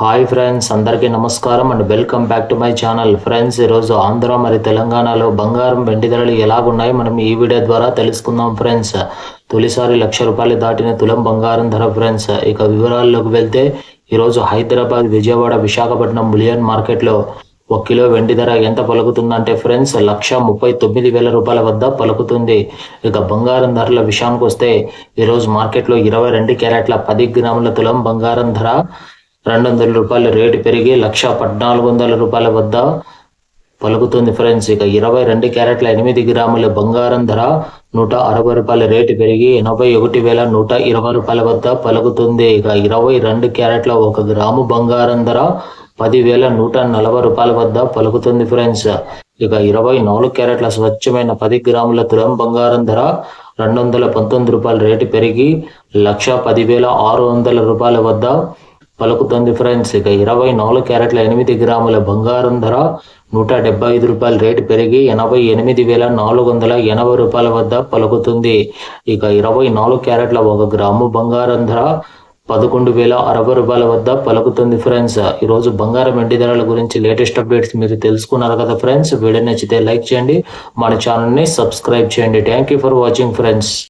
Hi friends అందరికీ నమస్కారం and welcome back to my channel. Friends ఈరోజు ఆంధ్ర మరి తెలంగాణలో బంగారం వెండి ధరలు ఎలాగున్నాయి మనం ఈ వీడియో ద్వారా తెలుసుకుందాం ఫ్రెండ్స్. తొలిసారి లక్ష రూపాయలు దాటిన తులం బంగారం ధర ఫ్రెండ్స్. ఇక వివరాల్లోకి వెళ్తే ఈరోజు హైదరాబాద్ విజయవాడ విశాఖపట్నం బులియన్ మార్కెట్లో ఒక కిలో వెండి ధర ఎంత పలుకుతుందంటే ఫ్రెండ్స్ లక్ష ముప్పై తొమ్మిది వేల రూపాయల వద్ద పలుకుతుంది. ఇక బంగారం ధరల విషయానికి వస్తే ఈరోజు మార్కెట్లో ఇరవై రెండు క్యారెట్ల పది గ్రాముల తులం బంగారం ధర రెండు వందల రూపాయల రేటు పెరిగి లక్ష పద్నాలుగు వందల రూపాయల వద్ద పలుకుతుంది ఫ్రెండ్స్. ఇక ఇరవై రెండు క్యారెట్ల ఎనిమిది గ్రాముల బంగారం ధర నూట అరవై రూపాయల రేటు పెరిగి ఎనభై ఒకటి వేల నూట ఇరవై రూపాయల వద్ద పలుకుతుంది. ఇక ఇరవై రెండు క్యారెట్ల ఒక గ్రాము బంగారం ధర పదివేల నూట నలభై రూపాయల వద్ద పలుకుతుంది ఫ్రెండ్స్. ఇక ఇరవై నాలుగు క్యారెట్ల స్వచ్ఛమైన పది గ్రాముల తులం బంగారం ధర రెండు వందల పంతొమ్మిది రూపాయల రేటు పెరిగి లక్ష పదివేల ఆరు వందల రూపాయల వద్ద పలుకుతుంది ఫ్రెండ్స్ ఇక ఇరవై నాలుగు క్యారెట్ల ఎనిమిది గ్రాముల బంగారం ధర నూట డెబ్బై ఐదు రూపాయల రేటు పెరిగి ఎనభై ఎనిమిది వేల నాలుగు వందల ఎనభై రూపాయల వద్ద పలుకుతుంది. ఇక ఇరవై నాలుగు క్యారెట్ల ఒక గ్రాము బంగారం ధర పదకొండు వేల అరవై రూపాయల వద్ద పలుకుతుంది ఫ్రెండ్స్ ఈరోజు బంగారం వెండి ధరల గురించి లేటెస్ట్ అప్డేట్స్ మీరు తెలుసుకున్నారు కదా ఫ్రెండ్స్ వీడియో నచ్చితే లైక్ చేయండి. మన ఛానల్ని సబ్స్క్రైబ్ చేయండి. Thank you for watching friends